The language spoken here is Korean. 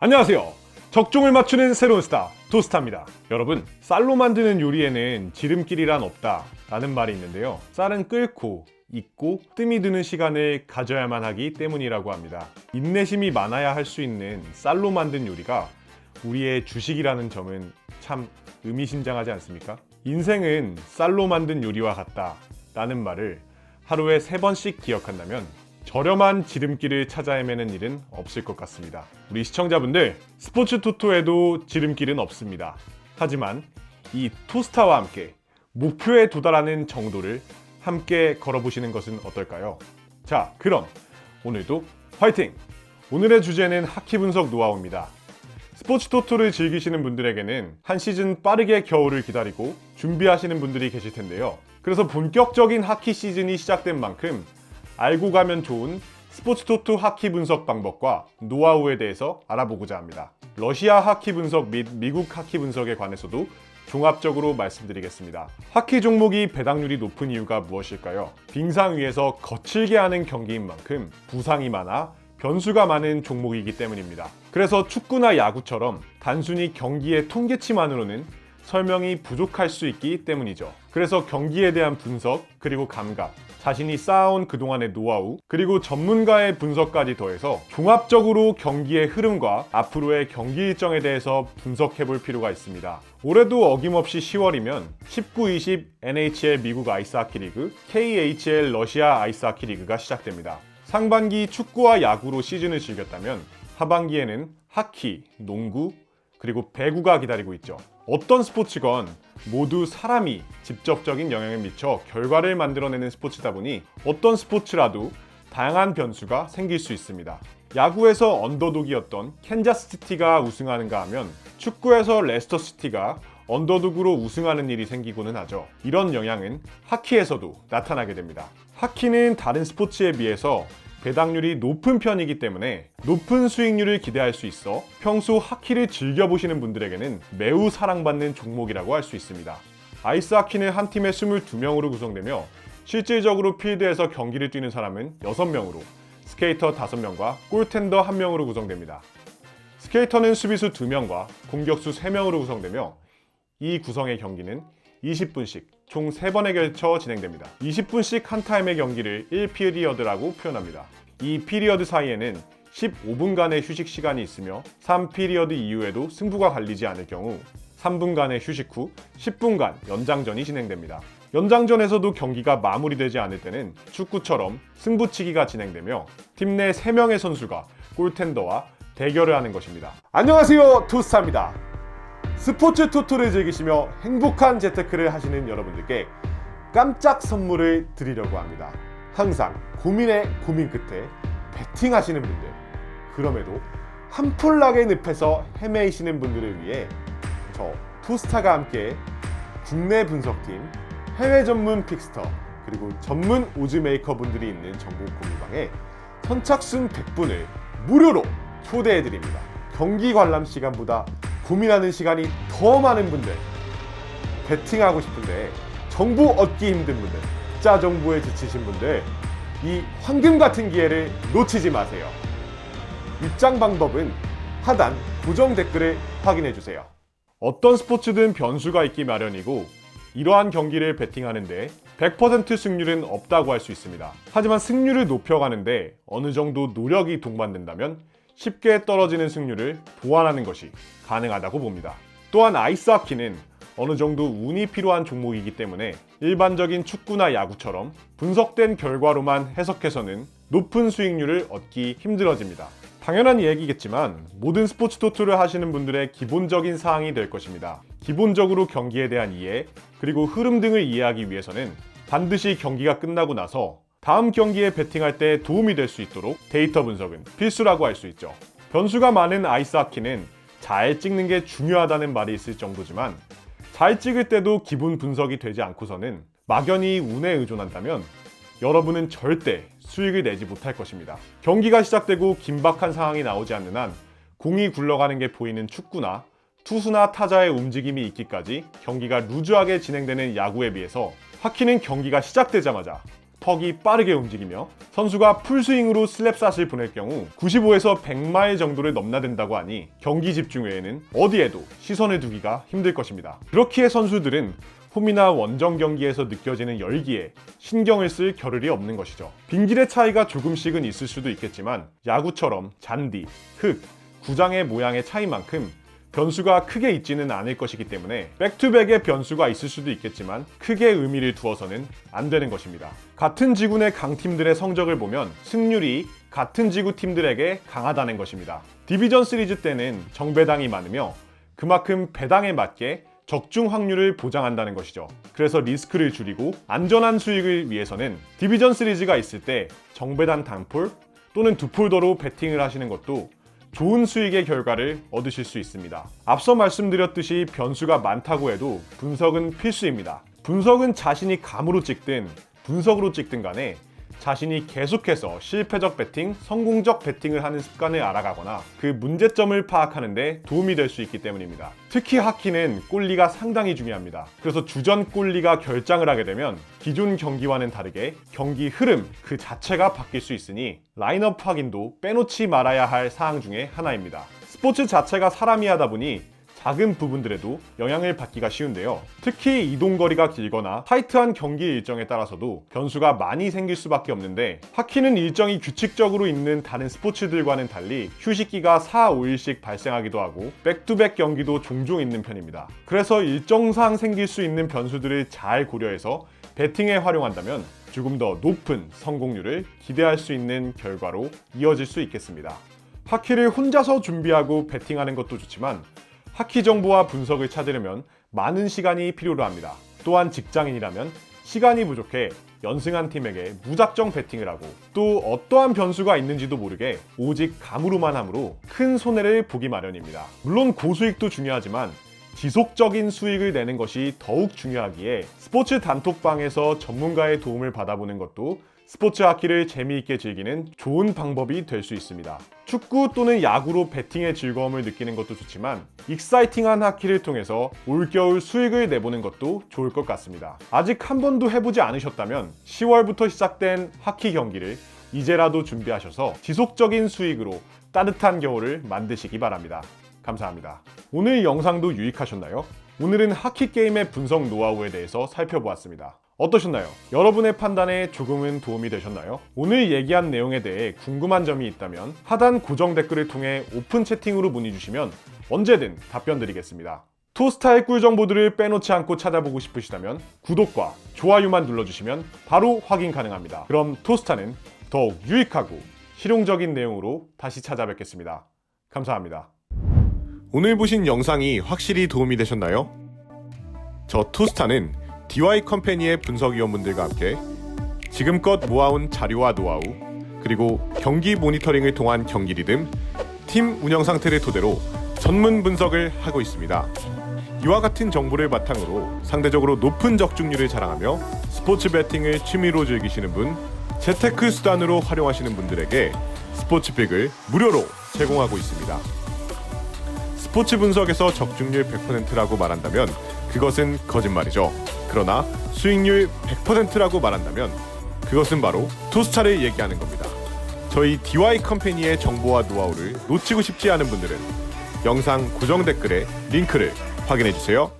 안녕하세요. 적종을 맞추는 새로운 스타 도스타입니다. 여러분 쌀로 만드는 요리에는 지름길이란 없다 라는 말이 있는데요. 쌀은 끓고 익고 뜸이 드는 시간을 가져야만 하기 때문이라고 합니다. 인내심이 많아야 할 수 있는 쌀로 만든 요리가 우리의 주식이라는 점은 참 의미심장하지 않습니까? 인생은 쌀로 만든 요리와 같다 라는 말을 하루에 세 번씩 기억한다면 저렴한 지름길을 찾아 헤매는 일은 없을 것 같습니다. 우리 시청자분들, 스포츠 토토에도 지름길은 없습니다. 하지만 이 토스타와 함께 목표에 도달하는 정도를 함께 걸어보시는 것은 어떨까요? 자, 그럼 오늘도 화이팅! 오늘의 주제는 하키 분석 노하우입니다. 스포츠 토토를 즐기시는 분들에게는 한 시즌 빠르게 겨울을 기다리고 준비하시는 분들이 계실 텐데요. 그래서 본격적인 하키 시즌이 시작된 만큼 알고 가면 좋은 스포츠 토토 하키 분석 방법과 노하우에 대해서 알아보고자 합니다. 러시아 하키 분석 및 미국 하키 분석에 관해서도 종합적으로 말씀드리겠습니다. 하키 종목이 배당률이 높은 이유가 무엇일까요? 빙상 위에서 거칠게 하는 경기인 만큼 부상이 많아 변수가 많은 종목이기 때문입니다. 그래서 축구나 야구처럼 단순히 경기의 통계치만으로는 설명이 부족할 수 있기 때문이죠. 그래서 경기에 대한 분석, 그리고 감각, 자신이 쌓아온 그동안의 노하우, 그리고 전문가의 분석까지 더해서 종합적으로 경기의 흐름과 앞으로의 경기 일정에 대해서 분석해 볼 필요가 있습니다. 올해도 어김없이 10월이면 19-20 NHL 미국 아이스하키 리그, KHL 러시아 아이스하키 리그가 시작됩니다. 상반기 축구와 야구로 시즌을 즐겼다면 하반기에는 하키, 농구, 그리고 배구가 기다리고 있죠. 어떤 스포츠건 모두 사람이 직접적인 영향을 미쳐 결과를 만들어내는 스포츠다 보니 어떤 스포츠라도 다양한 변수가 생길 수 있습니다. 야구에서 언더독이었던 캔자스 시티가 우승하는가 하면 축구에서 레스터 시티가 언더독으로 우승하는 일이 생기고는 하죠. 이런 영향은 하키에서도 나타나게 됩니다. 하키는 다른 스포츠에 비해서 배당률이 높은 편이기 때문에 높은 수익률을 기대할 수 있어 평소 하키를 즐겨보시는 분들에게는 매우 사랑받는 종목이라고 할 수 있습니다. 아이스 하키는 한 팀에 22명으로 구성되며 실질적으로 필드에서 경기를 뛰는 사람은 6명으로 스케이터 5명과 골텐더 1명으로 구성됩니다. 스케이터는 수비수 2명과 공격수 3명으로 구성되며 이 구성의 경기는 20분씩 총 3번에 걸쳐 진행됩니다. 20분씩 한 타임의 경기를 1피리어드라고 표현합니다. 이 피리어드 사이에는 15분간의 휴식 시간이 있으며 3피리어드 이후에도 승부가 갈리지 않을 경우 3분간의 휴식 후 10분간 연장전이 진행됩니다. 연장전에서도 경기가 마무리되지 않을 때는 축구처럼 승부치기가 진행되며 팀 내 3명의 선수가 골텐더와 대결을 하는 것입니다. 안녕하세요. 투스타입니다. 스포츠 토토를 즐기시며 행복한 재테크를 하시는 여러분들께 깜짝 선물을 드리려고 합니다. 항상 고민에 고민 끝에 베팅하시는 분들, 그럼에도 한풀나게 늪에서 헤매이시는 분들을 위해 저 투스타가 함께 국내 분석팀, 해외 전문 픽스터, 그리고 전문 오즈 메이커 분들이 있는 정보 공유방에 선착순 100분을 무료로 초대해 드립니다. 경기 관람 시간보다 고민하는 시간이 더 많은 분들, 베팅하고 싶은데 정보 얻기 힘든 분들, 자 정보에 지치신 분들, 이 황금 같은 기회를 놓치지 마세요. 입장 방법은 하단 고정 댓글을 확인해 주세요. 어떤 스포츠든 변수가 있기 마련이고 이러한 경기를 베팅하는데 100% 승률은 없다고 할 수 있습니다. 하지만 승률을 높여가는데 어느 정도 노력이 동반된다면 쉽게 떨어지는 승률을 보완하는 것이 가능하다고 봅니다. 또한 아이스하키는 어느 정도 운이 필요한 종목이기 때문에 일반적인 축구나 야구처럼 분석된 결과로만 해석해서는 높은 수익률을 얻기 힘들어집니다. 당연한 얘기겠지만 모든 스포츠 토토를 하시는 분들의 기본적인 사항이 될 것입니다. 기본적으로 경기에 대한 이해, 그리고 흐름 등을 이해하기 위해서는 반드시 경기가 끝나고 나서 다음 경기에 베팅할 때 도움이 될 수 있도록 데이터 분석은 필수라고 할 수 있죠. 변수가 많은 아이스하키는 잘 찍는 게 중요하다는 말이 있을 정도지만 잘 찍을 때도 기본 분석이 되지 않고서는 막연히 운에 의존한다면 여러분은 절대 수익을 내지 못할 것입니다. 경기가 시작되고 긴박한 상황이 나오지 않는 한 공이 굴러가는 게 보이는 축구나 투수나 타자의 움직임이 있기까지 경기가 루즈하게 진행되는 야구에 비해서 하키는 경기가 시작되자마자 턱이 빠르게 움직이며 선수가 풀스윙으로 슬랩샷을 보낼 경우 95에서 100마일 정도를 넘나든다고 하니 경기 집중 외에는 어디에도 시선을 두기가 힘들 것입니다. 그렇기에 선수들은 홈이나 원정 경기에서 느껴지는 열기에 신경을 쓸 겨를이 없는 것이죠. 빙질의 차이가 조금씩은 있을 수도 있겠지만 야구처럼 잔디, 흙, 구장의 모양의 차이만큼 변수가 크게 있지는 않을 것이기 때문에 백투백의 변수가 있을 수도 있겠지만 크게 의미를 두어서는 안 되는 것입니다. 같은 지구 내 강팀들의 성적을 보면 승률이 같은 지구 팀들에게 강하다는 것입니다. 디비전 시리즈 때는 정배당이 많으며 그만큼 배당에 맞게 적중 확률을 보장한다는 것이죠. 그래서 리스크를 줄이고 안전한 수익을 위해서는 디비전 시리즈가 있을 때 정배당 단폴 또는 두폴더로 베팅을 하시는 것도 좋은 수익의 결과를 얻으실 수 있습니다. 앞서 말씀드렸듯이 변수가 많다고 해도 분석은 필수입니다. 분석은 자신이 감으로 찍든 분석으로 찍든 간에 자신이 계속해서 실패적 배팅, 성공적 배팅을 하는 습관을 알아가거나 그 문제점을 파악하는데 도움이 될 수 있기 때문입니다. 특히 하키는 골리가 상당히 중요합니다. 그래서 주전 골리가 결장을 하게 되면 기존 경기와는 다르게 경기 흐름 그 자체가 바뀔 수 있으니 라인업 확인도 빼놓지 말아야 할 사항 중에 하나입니다. 스포츠 자체가 사람이 하다 보니 작은 부분들에도 영향을 받기가 쉬운데요. 특히 이동거리가 길거나 타이트한 경기 일정에 따라서도 변수가 많이 생길 수밖에 없는데 하키는 일정이 규칙적으로 있는 다른 스포츠들과는 달리 휴식기가 4, 5일씩 발생하기도 하고 백투백 경기도 종종 있는 편입니다. 그래서 일정상 생길 수 있는 변수들을 잘 고려해서 배팅에 활용한다면 조금 더 높은 성공률을 기대할 수 있는 결과로 이어질 수 있겠습니다. 하키를 혼자서 준비하고 배팅하는 것도 좋지만 하키 정보와 분석을 찾으려면 많은 시간이 필요로 합니다. 또한 직장인이라면 시간이 부족해 연승한 팀에게 무작정 배팅을 하고 또 어떠한 변수가 있는지도 모르게 오직 감으로만 함으로 큰 손해를 보기 마련입니다. 물론 고수익도 중요하지만 지속적인 수익을 내는 것이 더욱 중요하기에 스포츠 단톡방에서 전문가의 도움을 받아보는 것도 스포츠 하키를 재미있게 즐기는 좋은 방법이 될 수 있습니다. 축구 또는 야구로 배팅의 즐거움을 느끼는 것도 좋지만 익사이팅한 하키를 통해서 올겨울 수익을 내보는 것도 좋을 것 같습니다. 아직 한 번도 해보지 않으셨다면 10월부터 시작된 하키 경기를 이제라도 준비하셔서 지속적인 수익으로 따뜻한 겨울을 만드시기 바랍니다. 감사합니다. 오늘 영상도 유익하셨나요? 오늘은 하키 게임의 분석 노하우에 대해서 살펴보았습니다. 어떠셨나요? 여러분의 판단에 조금은 도움이 되셨나요? 오늘 얘기한 내용에 대해 궁금한 점이 있다면 하단 고정 댓글을 통해 오픈 채팅으로 문의 주시면 언제든 답변 드리겠습니다. 투스타의 꿀 정보들을 빼놓지 않고 찾아보고 싶으시다면 구독과 좋아요만 눌러주시면 바로 확인 가능합니다. 그럼 토스타는 더욱 유익하고 실용적인 내용으로 다시 찾아뵙겠습니다. 감사합니다. 오늘 보신 영상이 확실히 도움이 되셨나요? 저 투스타는 DY 컴퍼니의 분석위원분들과 함께 지금껏 모아온 자료와 노하우 그리고 경기 모니터링을 통한 경기 리듬, 팀 운영 상태를 토대로 전문 분석을 하고 있습니다. 이와 같은 정보를 바탕으로 상대적으로 높은 적중률을 자랑하며 스포츠 배팅을 취미로 즐기시는 분, 재테크 수단으로 활용하시는 분들에게 스포츠픽을 무료로 제공하고 있습니다. 스포츠 분석에서 적중률 100%라고 말한다면 그것은 거짓말이죠. 그러나 수익률 100%라고 말한다면 그것은 바로 투스타를 얘기하는 겁니다. 저희 DY 컴퍼니의 정보와 노하우를 놓치고 싶지 않은 분들은 영상 고정 댓글에 링크를 확인해 주세요.